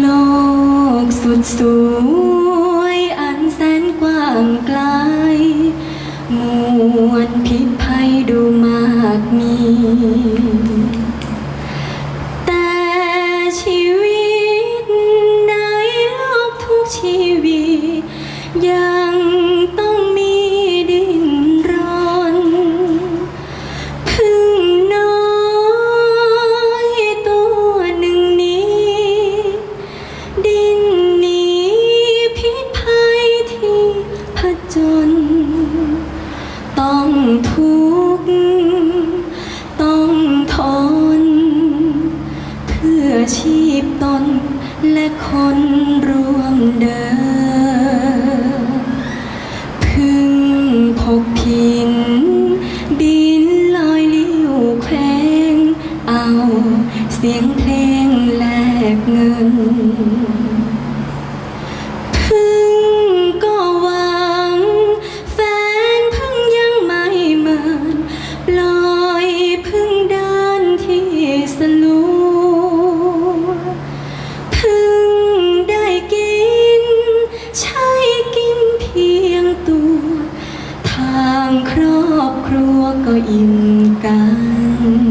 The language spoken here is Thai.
โลกสุดสวยอันแสนกว้างไกล มวลพิษภัยดูมากมี อชีพตน และคนร่วมเดินพึ่งพกพินบินลอยลิ้วแควงเอาเสียงเพลงแลกเงิน ครอบครัวก็อิ่มกัน